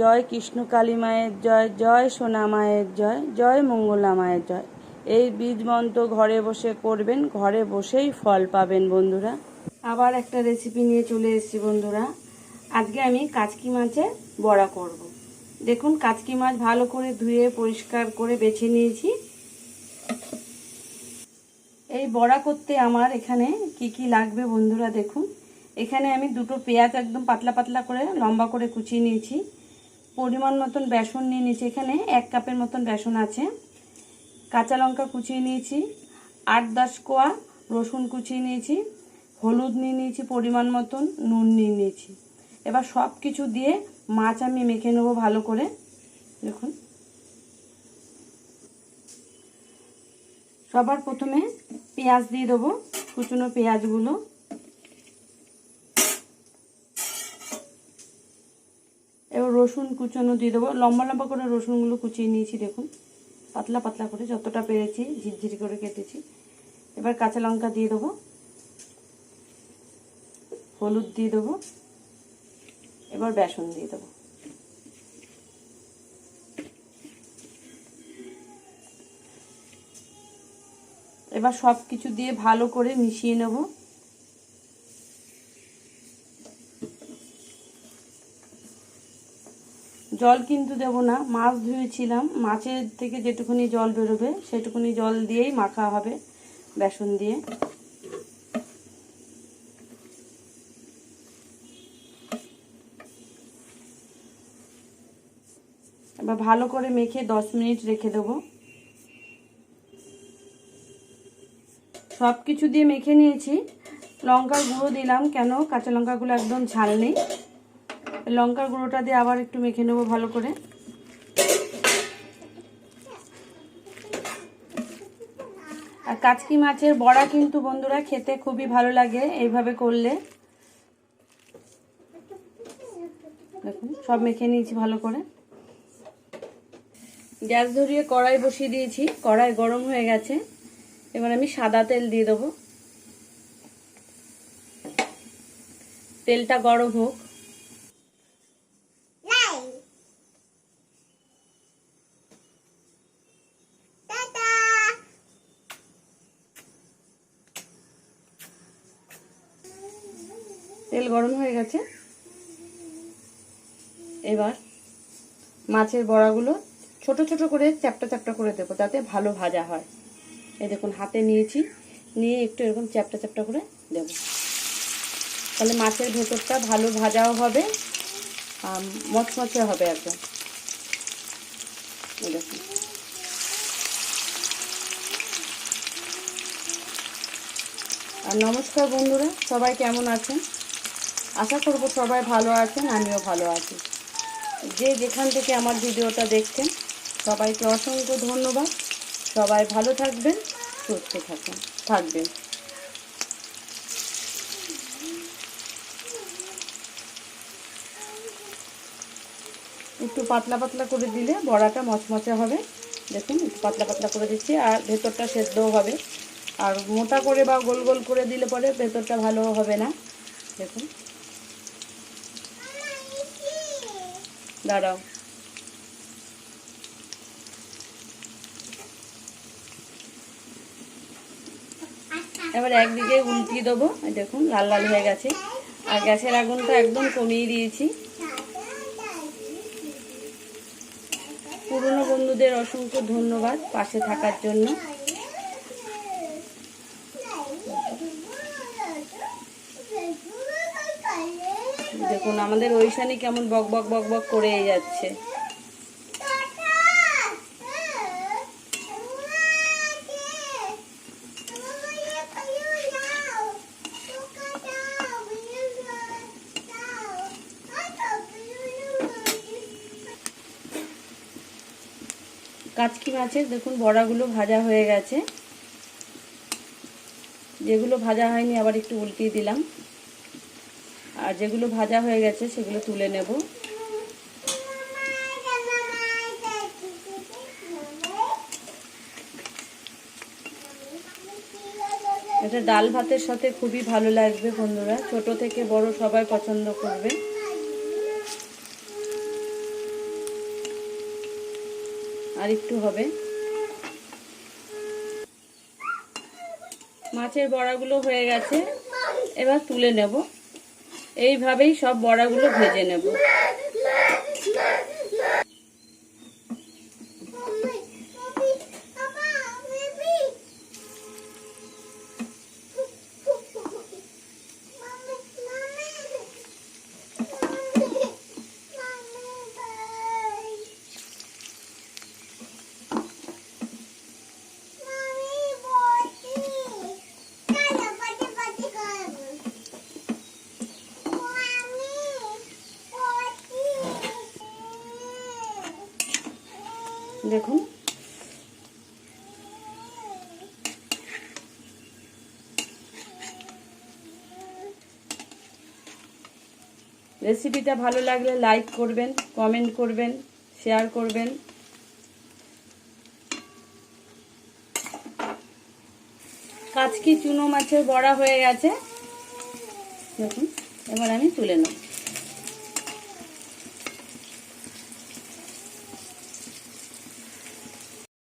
জয় কৃষ্ণ কালী মায়ের জয় জয় সোনা মায়ের জয় জয় মঙ্গলা মায়ের জয়। এই বীজ মন্ত্র ঘরে বসে করবেন, ঘরে বসেই ফল পাবেন বন্ধুরা। আবার একটা রেসিপি নিয়ে চলে এসেছি বন্ধুরা। আজকে আমি কাচকি মাছের বড়া করব। দেখুন, কাচকি মাছ ভালো করে ধুয়ে, পরিষ্কার করে বেছে নিয়েছি। এই বড়া করতে আমার এখানে কি কি লাগবে বন্ধুরা দেখুন। এখানে আমি দুটো পেঁয়াজ একদম পাতলা পাতলা করে, লম্বা করে কুচিয়ে নিয়েছি। পরিমাণ মতন বেসন নিয়ে নিয়েছি। এখানে এক কাপের মতন বেসন আছে। কাঁচা লঙ্কা কুচিয়ে নিয়েছি। আট দশ কোয়া রসুন কুচিয়ে নিয়েছি। হলুদ নিয়ে নিয়েছি পরিমাণ মতন, নুন নিয়ে নিয়েছি। এবার সব কিছু দিয়ে মাছ আমি মেখে নেব ভালো করে। দেখুন। সবার প্রথমে পেঁয়াজ দিয়ে দেবো। কুচনো পেঁয়াজগুলো এবার রসুন কুচনো দিয়ে দেবো। লম্বা লম্বা করে রসুনগুলো কুচিয়ে নিয়েছি, দেখুন। পাতলা পাতলা করে যতটা পেরেছি ঝিরঝিরি করে কেটেছি। এবার কাঁচা লঙ্কা দিয়ে দেবো। হলুদ দিয়ে দেবো। এবার বেসন দিয়ে দেবো। এবার সব কিছু দিয়ে ভালো করে মিশিয়ে নেব। জল কিন্তু দেব না। মাছ ধুয়েছিলাম। মাছের থেকে যেটুকুনি জল বেরোবে, সেটুকুনি জল দিয়েই মাখা হবে বেসন দিয়ে। এবার ভালো করে মেখে দশ মিনিট রেখে দেবো। সব কিছু দিয়ে মেখে নিয়েছি। লঙ্কার গুঁড়ো দিলাম কেন? কাঁচা লঙ্কাগুলো একদম ঝাল নেই। লঙ্কার গুঁড়োটা দিয়ে আবার একটু মেখে নেব ভালো করে। আর কাচকি মাছের বড়া কিন্তু বন্ধুরা খেতে খুবই ভালো লাগে এইভাবে করলে। দেখুন, সব মেখে নিয়েছি ভালো করে। গ্যাস ধরিয়ে কড়াই বসিয়ে দিয়েছি। কড়াই গরম হয়ে গেছে। এবার আমি সাদা তেল দিয়ে দেবো। তেলটা গরম হোক। তেল গরম হয়ে গেছে। এবার মাছের বড়াগুলো ছোট ছোট করে চ্যাপটা চ্যাপটা করে দেবো যাতে ভালো ভাজা হয়। এই দেখুন, হাতে নিয়েছি, নিয়ে একটু এরকম চ্যাপটা চ্যাপটা করে দেব। তাহলে মাছের ভেতরটা ভালো ভাজাও হবে, আর মচমচে হবে একদম। দেখুন। আর নমস্কার বন্ধুরা, সবাই কেমন আছেন? আশা করব সবাই ভালো আছেন, আমিও ভালো আছি। যে যেখান থেকে আমার ভিডিওটা দেখছেন, সবাইকে অসংখ্য ধন্যবাদ। সবাই ভালো থাকবেন, সুস্থ থাকবেন থাকবেন। একটু পাতলা পাতলা করে দিলে বড়াটা মচমচে হবে। দেখুন, একটু পাতলা পাতলা করে দিচ্ছি, আর ভেতরটা সেদ্ধও হবে। আর মোটা করে বা গোল গোল করে দিলে পরে ভেতরটা ভালো হবে না। দেখুন। দাঁড়াও। এবার একদিকে উল্টিয়ে দেবো দেখুন, লাল লাল হয়ে গেছে। আর গ্যাসের আগুনটা একদম কমিয়ে দিয়েছি। পুরনো বন্ধুদের অসংখ্য ধন্যবাদ পাশে থাকার জন্য। দেখুন, আমাদের ঐশানি কেমন বক বক বক বক করে যাচ্ছে। কাচকি মাছের, দেখুন, বড়াগুলো ভাজা হয়ে গেছে। যেগুলো ভাজা হয়নি, আবার একটু উল্টিয়ে দিলাম। আর যেগুলো ভাজা হয়ে গেছে সেগুলো তুলে নেব। এটা ডাল ভাতের সাথে খুবই ভালো লাগবে বন্ধুরা। ছোট থেকে বড় সবাই পছন্দ করবে। আর একটু হবে। মাছের বড়াগুলো হয়ে গেছে। এবার তুলে নেব। এইভাবেই সব বড়াগুলো ভেজে নেব। দেখুন। রেসিপিটা ভালো লাগলে লাইক করবেন কমেন্ট করবেন শেয়ার করবেন। কাচকি চুনো মাছের বড়া হয়ে গেছে। দেখুন, এবার আমি তুলে নেব।